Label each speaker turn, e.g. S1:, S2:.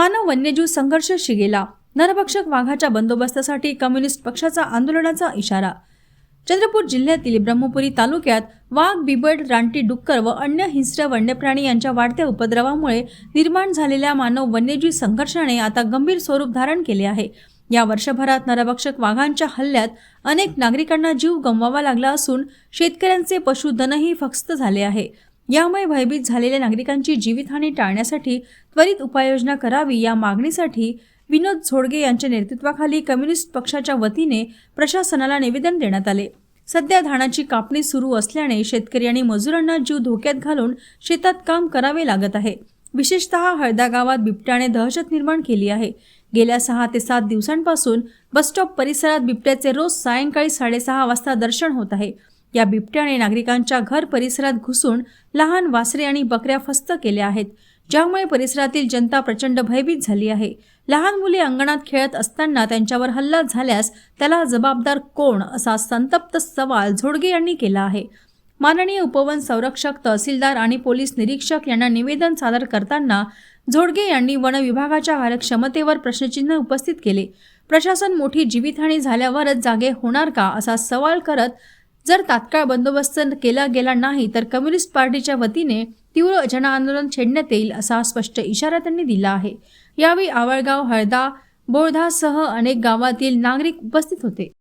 S1: मानव वन्यजीव संघर्ष शिगेला नरभक्षक वाघाच्या बंदोबस्तासाठी कम्युनिस्ट पक्षाचा आंदोलनाचा इशारा. चंद्रपूर जिल्ह्यातील ब्रह्मपुरी तालुक्यात वाघ बिबट रानटी डुक्कर व अन्य हिंस्र वन्यप्राणी यांच्या वाढत्या उपद्रवामुळे निर्माण झालेल्या मानव वन्यजीव संघर्षाने आता गंभीर स्वरूप धारण केले आहे. या वर्षभरात नरभक्षक वाघांच्या हल्ल्यात अनेक नागरिकांना जीव गमवावा लागला असून शेतकऱ्यांचे पशुधनही फक्त झाले आहे. यामुळे भयभीत झालेल्या नागरिकांची जीवितहानी टाळण्यासाठी त्वरित उपाययोजना करावी या मागणीसाठी विनोद झोडगे यांच्या नेतृत्वाखाली कम्युनिस्ट पक्षाच्या वतीने प्रशासनाला निवेदन देण्यात आले. सध्या धानाची कापणी सुरू असल्याने शेतकरी आणि मजुरांना जीव धोक्यात घालून शेतात काम करावे लागत आहे. विशेषतः हळदा गावात बिबट्याने दहशत निर्माण केली आहे. गेल्या सहा ते सात दिवसांपासून बसस्टॉप परिसरात बिबट्याचे रोज सायंकाळी साडेसहा वाजता दर्शन होत आहे. या बिबट्याने नागरिकांच्या घर परिसरात घुसून लहान वासरे आणि बकऱ्या फस्त केल्या आहेत ज्यामुळे परिसरातील जनता प्रचंड भयभीत झाली आहे. लहान मुले अंगणात खेळत असताना त्यांच्यावर हल्ला झाल्यास त्याला जबाबदार कोण असा संतप्त सवाल झोडगे यांनी केला आहे. माननीय उपवन संरक्षक तहसीलदार आणि पोलीस निरीक्षक यांना निवेदन सादर करताना झोडगे यांनी वन विभागाच्या कार्यक्षमतेवर प्रश्नचिन्ह उपस्थित केले. प्रशासन मोठी जीवितहानी झाल्यावरच जागे होणार का असा सवाल करत जर तात्काळ बंदोबस्त केला गेला नाही तर कम्युनिस्ट पार्टीच्या वतीने तीव्र जनआंदोलन छेडण्यात येईल असा स्पष्ट इशारा त्यांनी दिला आहे. यावेळी आवळगाव हळदा बोळधासह अनेक गावातील नागरिक उपस्थित होते.